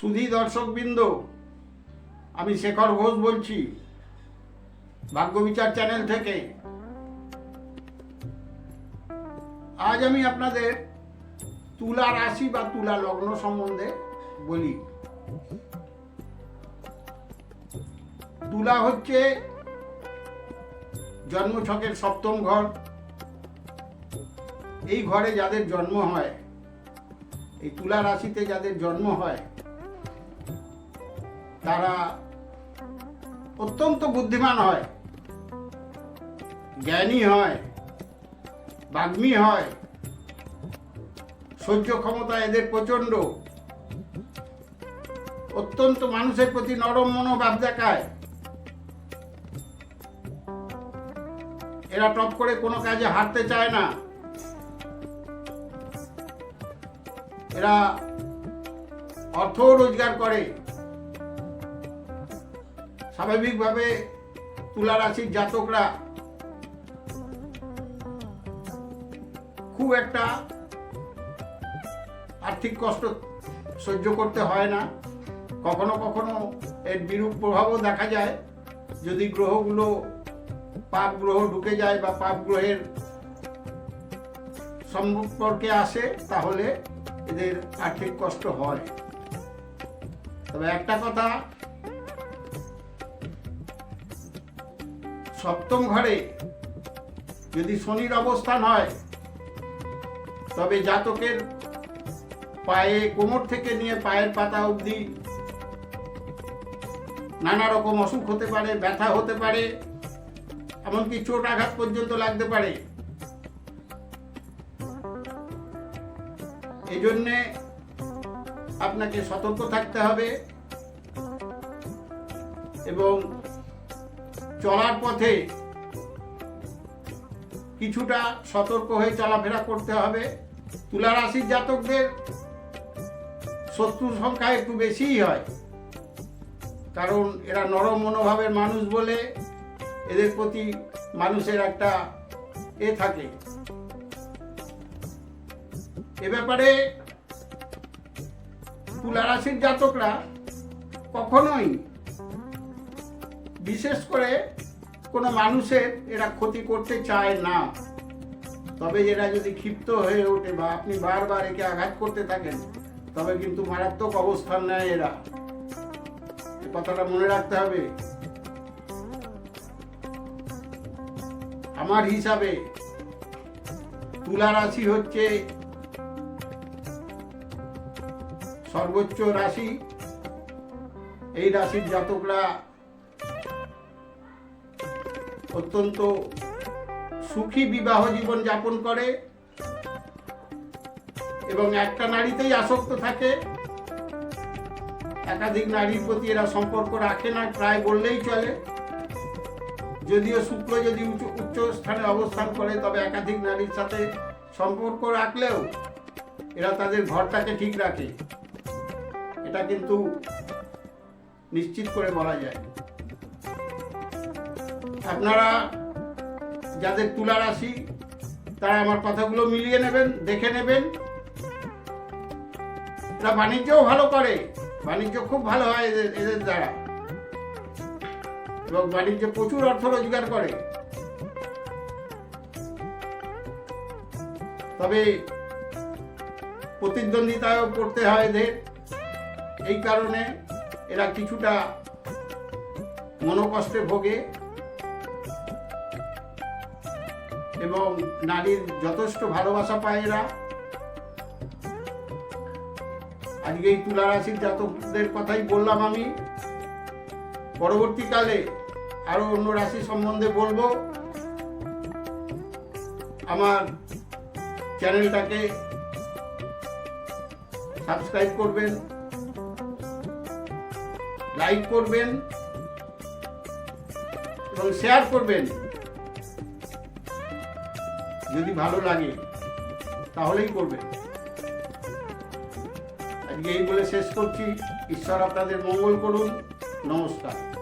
সুধী দর্শকবৃন্দ, আমি শেখর ঘোষ বলছি ভাগ্যবিচার চ্যানেল থেকে। আজ আমি আপনাদের তুলা রাশি বা তুলা লগ্ন সম্বন্ধে বলি। তুলা হচ্ছে জন্মছকের সপ্তম ঘর। এই ঘরে যাদের জন্ম হয়, এই তুলা রাশিতে যাদের জন্ম হয় তারা অত্যন্ত বুদ্ধিমান হয়, জ্ঞানী হয়, বাগ্মী হয়। সহ্য ক্ষমতা এদের প্রচণ্ড অত্যন্ত মানুষের প্রতি নরম মনোভাব দেখায়। এরা টপ করে কোনো কাজে হারতে চায় না। এরা অর্থ রোজগার করে। স্বাভাবিকভাবে তুলা রাশির জাতকরা খুব একটা আর্থিক কষ্ট সহ্য করতে হয় না। কখনো কখনো এর বিরূপ প্রভাবও দেখা যায়। যদি গ্রহগুলো পাপ গ্রহ ঢুকে যায় বা পাপ গ্রহের সম্পর্কে আসে, তাহলে এদের আর্থিক কষ্ট হয়। তবে একটা কথা সপ্তম ঘরে যদি শনির অবস্থান হয় তবে জাতকের পায়ে কোমর থেকে নিয়ে পায়ের পাতা অবধি নানা রকম অসুখ হতে পারে, ব্যথা হতে পারে, এমনকি চোট আঘাত পর্যন্ত লাগতে পারে। এই জন্যে আপনাকে সতর্ক থাকতে হবে এবং চলার পথে কিছুটা সতর্ক হয়ে চলাফেরা করতে হবে। তুলা রাশির জাতকদের শত্রুর সংখ্যা একটু বেশিই হয়। কারণ এরা নরম মনোভাবের মানুষ বলে এদের প্রতি মানুষের একটা এ থাকে। এ ব্যাপারে তুলা রাশির জাতকরা কখনোই বিশেষ করে কোনো মানুষের এরা ক্ষতি করতে চায় না। তবে এরা যদি ক্ষিপ্ত হয়ে ওঠে বা আপনি বারবার একে আঘাত করতে থাকেন, তবে কিন্তু মারাত্মক অবস্থান নেয় এরা। কথাটা মনে রাখতে হবে। আমার হিসাবে তুলা রাশি হচ্ছে সর্বোচ্চ রাশি। এই রাশির জাতকরা অত্যন্ত সুখী বিবাহ জীবন যাপন করে এবং একটা নারীতেই আসক্ত থাকে। একাধিক নারীর প্রতি এরা সম্পর্ক রাখে না, প্রায় বললেই চলে। যদিও শুক্র যদি উচ্চ স্থানে অবস্থান করে, তবে একাধিক নারীর সাথে সম্পর্ক রাখলেও এরা তাদের ঘরটাকে ঠিক রাখে। এটা কিন্তু নিশ্চিত করে বলা যায়। আপনারা যাদের তুলা রাশি তারা আমার কথাগুলো মিলিয়ে নেবেন, দেখে নেবেন। এরা বাণিজ্যও ভালো করে। বাণিজ্য খুব ভালো হয় এদের এদের দ্বারা। এবং বাণিজ্যে প্রচুর অর্থ রোজগার করে। তবে প্রতিদ্বন্দ্বিতায়ও পড়তে হয় এদের। এই কারণে এরা কিছুটা মনোকষ্টে ভোগে। এবং নারীর যথেষ্ট ভালোবাসা পায় এরা। আজকে এই তুলা রাশির জাতকদের কথাই বললাম আমি। পরবর্তীকালে আরও অন্য রাশি সম্বন্ধে বলব। আমার চ্যানেলটাকে সাবস্ক্রাইব করবেন, লাইক করবেন এবং শেয়ার করবেন। যদি ভালো লাগে, তাহলেই করবে। আজকে এই বলে শেষ করছি। ঈশ্বর আপনাদের মঙ্গল করুন। নমস্কার।